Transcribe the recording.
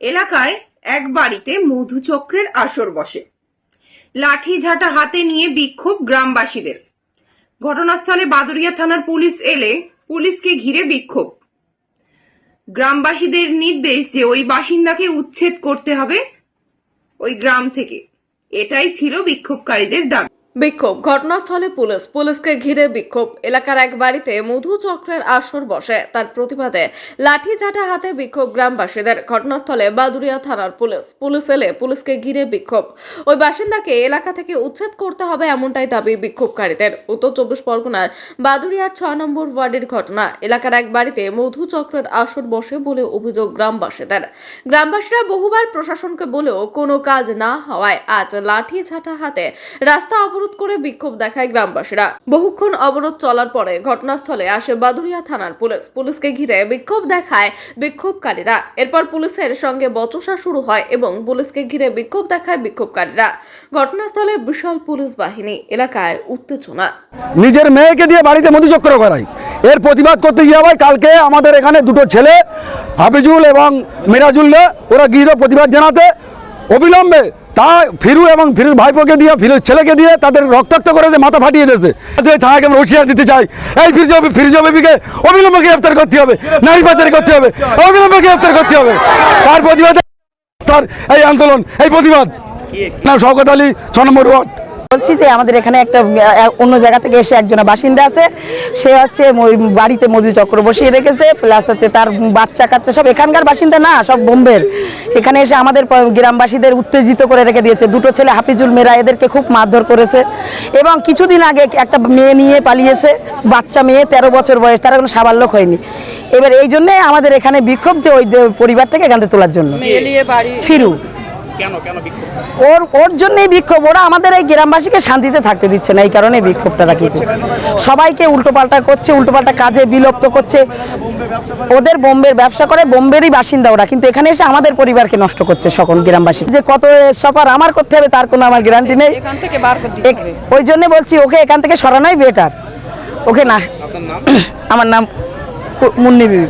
এলাকায় এক বাড়িতে মধুচক্রের আসর বসে। লাঠি ঝাঁটা হাতে নিয়ে বিক্ষোভ গ্রামবাসীদের। ঘটনাস্থলে বাদুরিয়া থানার পুলিশ এলে পুলিশকে ঘিরে বিক্ষোভ। গ্রামবাসীদের নির্দেশ যে ওই বাসিন্দাকে উচ্ছেদ করতে হবে ওই গ্রাম থেকে। এটাই ছিল বিক্ষোভকারীদের দাবি। বিক্ষোভ। ঘটনাস্থলে পুলিশ, পুলিশকে ঘিরে বিক্ষোভ। এলাকার এক বাড়িতে মধু চক্রের আসর বসে। তার প্রতিবাদে লাঠি চাটা হাতে বিক্ষোভ গ্রামবাসীদের। ঘটনাস্থলে বাদুরিয়া থানার পুলিশ পুলিশ এলে পুলিশকে ঘিরে বিক্ষোভ। ওই বাসিন্দাকে এলাকা থেকে উচ্ছেদ করতে হবে এমনটাই দাবি বিক্ষোভকারীদের। উত্তর চব্বিশ পরগনার বাদুরিয়ার ছ নম্বর ওয়ার্ডের ঘটনা। এলাকার এক বাড়িতে মধু চক্রের আসর বসে বলে অভিযোগ গ্রামবাসীদের। গ্রামবাসীরা বহুবার প্রশাসনকে বলেও কোনো কাজ না হওয়ায় আজ লাঠি ঝাঁটা হাতে রাস্তা অবরোধ করে বিক্ষোভ দেখায় গ্রামবাসীরা। বহুক্ষণ অবরোধ চলার পরে ঘটনাস্থলে আসে বাদুরিয়া থানার পুলিশ। পুলিশকে ঘিরে বিক্ষোভ দেখায় বিক্ষোভকারীরা। এরপর পুলিশের সঙ্গে বচসা শুরু হয় এবং পুলিশকে ঘিরে বিক্ষোভ দেখায় বিক্ষোভকারীরা। ঘটনাস্থলে বিশাল পুলিশ বাহিনী, এলাকায় উত্তেজনা। নিজের মেয়েকে দিয়ে বাড়িতে মধুচক্র করাই। এর প্রতিবাদ করতে গিয়ে হয় কালকে আমাদের এখানে দুটো ছেলে, হাফিজুল এবং মিরাজুল্লাহ ওরা গিয়েছিল প্রতিবাদ জানাতে অবিলম্বে তা ফিরু এবং ফিরুর ভাইপোকে দিয়ে ফিরুর ছেলেকে দিয়ে তাদের রক্তাক্ত করে যে মাথা ফাটিয়ে দিয়েছে। থানাকে আমরা হুঁশিয়ার দিতে চাই। এই ফিরজ ফিরজ বিকে অবিলম্বে গ্রেফতার করতে হবে। নারী পাচার করতে হবে। অবিলম্বে গ্রেফতার করতে হবে। তার প্রতিবাদ এই আন্দোলন এই প্রতিবাদ। নাম শওকত আলী ছ নম্বর ওয়ার্ড। বলছি যে আমাদের এখানে একটা অন্য জায়গা থেকে এসে একজন বাসিন্দা আছে। সে হচ্ছে বাড়িতে মজু চক্র বসিয়ে রেখেছে প্লাস হচ্ছে তার বাচ্চা কাচ্চা সব এখানকার বাসিন্দা না সব বোম্বের। এখানে এসে আমাদের গ্রামবাসীদের উত্তেজিত করে রেখে দিয়েছে। দুটো ছেলে হাফিজুল মেরা এদেরকে খুব মারধর করেছে। এবং কিছুদিন আগে একটা মেয়ে নিয়ে পালিয়েছে বাচ্চা মেয়ে তেরো বছর বয়স তারা কোনো সাবাল্যক হয়নি। এবার এই জন্যে আমাদের এখানে বিক্ষোভ যে ওই পরিবার থেকে এখান থেকে তোলার জন্য। ফিরু। ওর ওর জন্যই বিক্ষোভ। ওরা আমাদের এই গ্রামবাসীকে শান্তিতে থাকতে দিচ্ছে না এই কারণে বিক্ষোভটা রাখিয়েছে সবাইকে উল্টোপাল্টা করছে উল্টোপাল্টা কাজে বিলুপ্ত করছে। ওদের বোম্বের ব্যবসা করে বোম্বেরই বাসিন্দা ওরা। কিন্তু এখানে এসে আমাদের পরিবারকে নষ্ট করছে সকল গ্রামবাসী। যে কত সফর আমার করতে হবে তার কোনো আমার গ্যারান্টি নেই। ওই জন্য বলছি ওকে এখান থেকে সরানোই বেটার। ওকে না। আমার নাম মুন্নি বিবি।